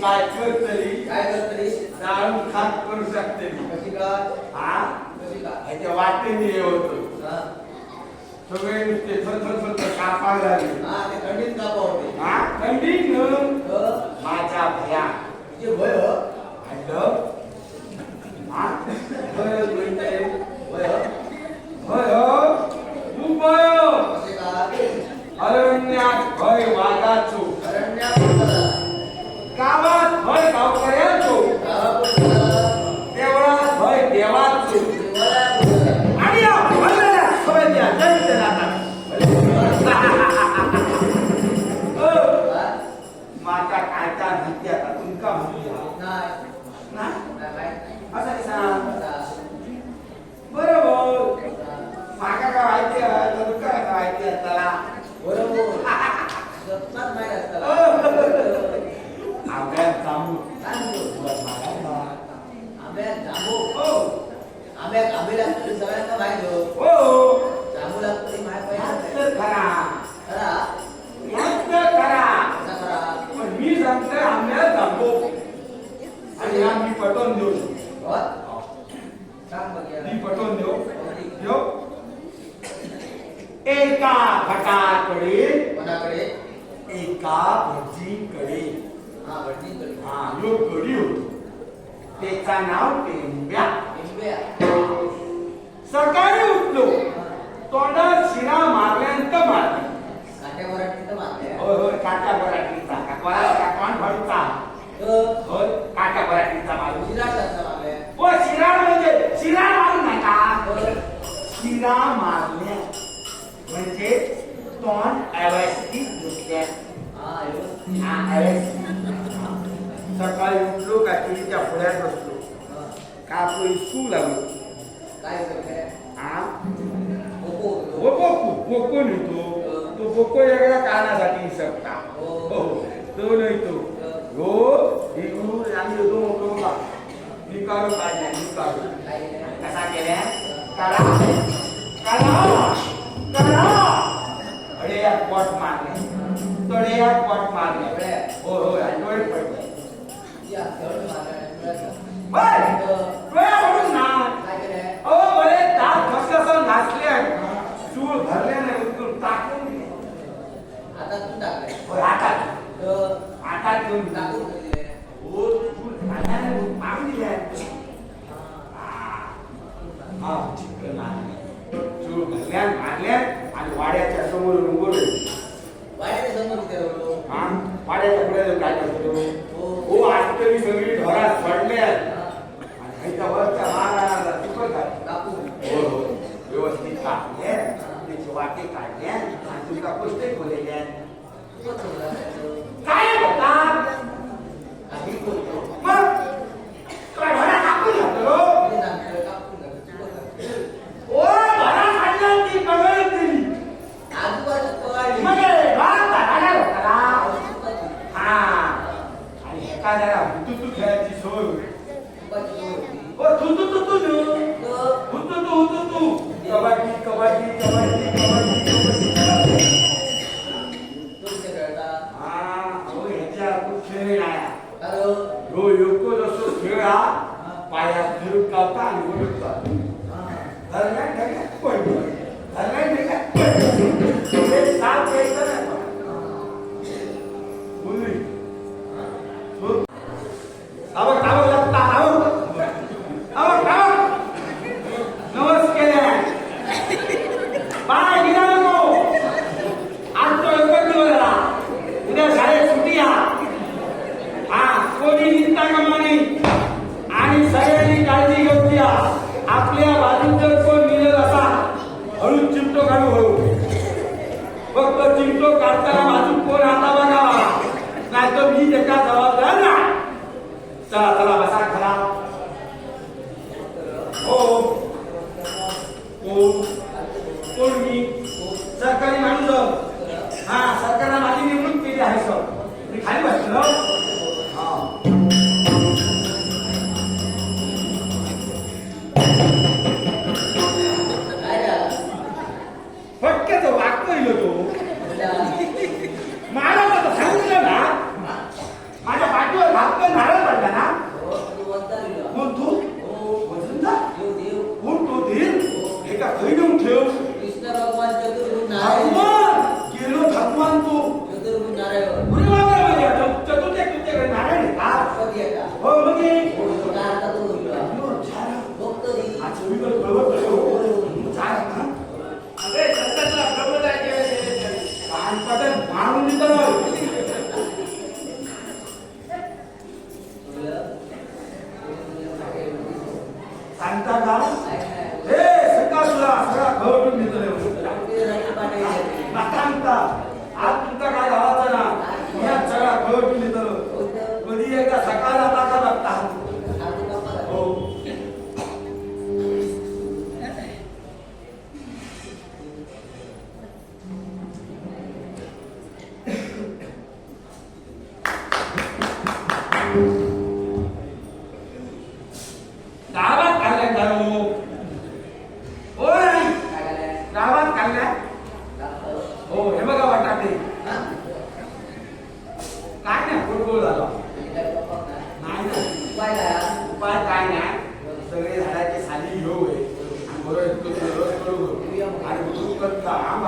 काय करतली काय करतली जाळून खात करू शकते कशी काय हा? कशी काय ह्याच्या वाटेने हे होतं. सगळे नुसते थर थर कापायला लागले. हा, ते थंडीत का पावते हा? थंडी न माझ्या भया. तुझे भय हो. हॅलो आंब्यात जांभू. हो आंब्यात आंबे लागतील सगळ्यांना माहीत हो. हो जांभू लागतील माहीत पाहिजे. खरा खरा? तर खरा खरा? पण मी सांगतोय आंब्यात जांभूळ आणि हा मी पटवून देऊ हो? मी पटवून देऊ देऊ एका भटाकडे कोणाकडे? एका भटजीकडे हा, भटजीकडे. हा यो गडी होतो त्याचा नाव टेंब्या. सकाळी उठलो. तोंडात शिरा मारल्यानंत मारली. काटा बराटीचा काकवान होय काटा बराटीचा मारू. ओ शिरा म्हणजे शिरा मारू नका. शिरा मारल्या म्हणजे तोंड अवस्थित दुसऱ्या. हा, अवस्थित. सकाळी उठलो का टीव्हीच्या पुढ्यात बसलो. का आपलं स्कूल लागलो. काय? हा बोकू बोको नाही तो. तो बोको वेगळ्या कारणासाठी शकता हो. हो. तो नाही तो. हो आणि येतो मोठो का निकालो काढल्या निकालो? कसा केल्या? करा. करा. करा. अडे या पॉट मारले. तडे या पॉट मारले हो हो. डोळे पडले. चिकन मारले चूळ भरल्या मारल्या आणि वाड्याच्या समोर उभं वाड्याच्या समोर राहिलो. हा? पुढे जाऊन काय करतो हो. हो आज तरी सगळी पडले हा, आणि ह्याच्या वरच्या महाराजाला. हो हो. व्यवस्थित काढले त्याचे वाटे काढले आणि तुमका पुस्तक बोलले खूपच चांगलं आहे. काय होता काही बोलतो. मग तुला ढोरा कापून घातलो मी सांगतोय, कापून घाल. खूपच चांगलं. ओ ढोरा काढला ती पगड दिली आजूबाजू पगारली. मग हे ढोरा धरायला होता ना. खूपच हा आणि एखाद्याला हुतुतू खेळायची सोय खूपच जोर होती. ओ तू तू तू तू तू तर हुतुतू हुतुतू कबड्डी कबड्डी कबड्डी कबड्डी कबड्डी तो इथे खेळता. हा अहो ह्याच्या आपण खेळ नाही कारण ह्यो योको जसो खेळ हा पायात फिरून कावता आणि जिंकलो करताना काढताना कोण आता बघा नाही तर मी त्याच्या जबाबदार ना चला चला बसा खरा हो, हो. हो कोण मी? सरकारी माणूस. हा सरकारला माझी निवडणूक केली आहे सर. मी खाली बसलो. 아이고. गोडगोड झाला. नाही ना. उपाय काय नाही. सगळे झाडाची साली घेऊ बरोबर आणि दूध करता आम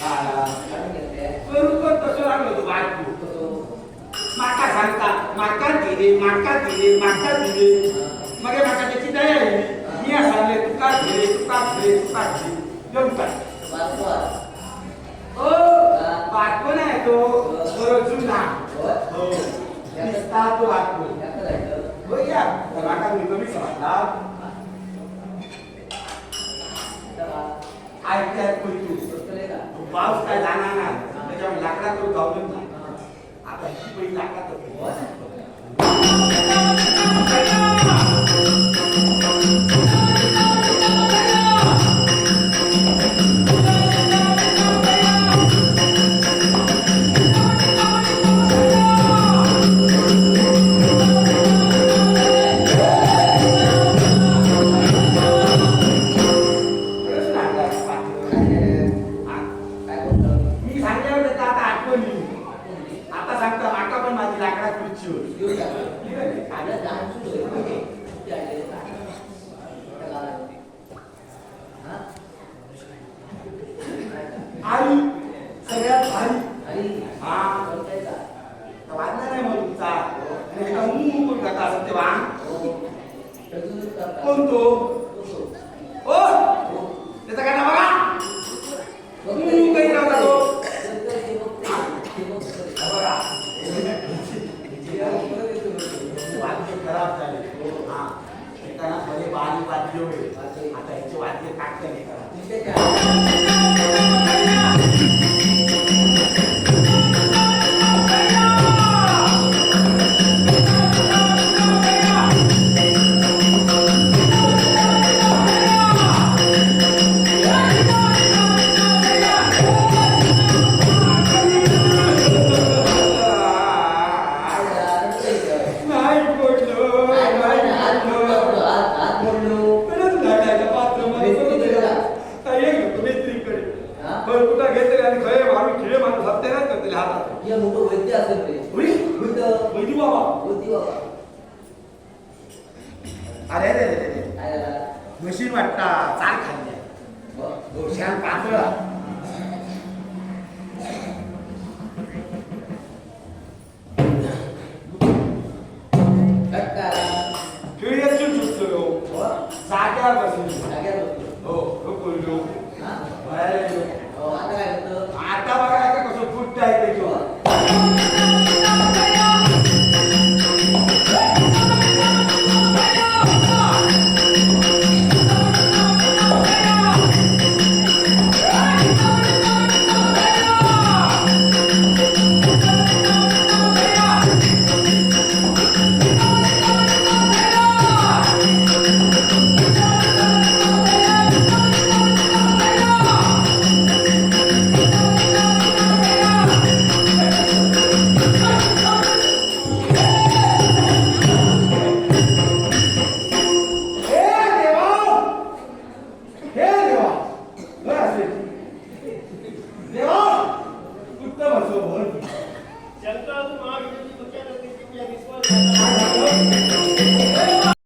हा. करून पण तसं लागलो तू बायको माका सांगता माका दिले माका दिले माका दिले मग हे माका त्याची दया आली मी सांगले तुका दिले तुका दिले तुका दिले येऊन काय ओ बायको नाही तो बरोबर जुना हो दिसता तो बायको तू पाऊस काय जाणार नाही. त्याच्यामुळे लाकडा करून गावलं आता ही पहिली लाकडा करतो माझी लाकडा खुर्ची होती आई 같다 잘 갔네 뭐? 뭐 시간 빠져 줬어요. 싸게 하다 선생님.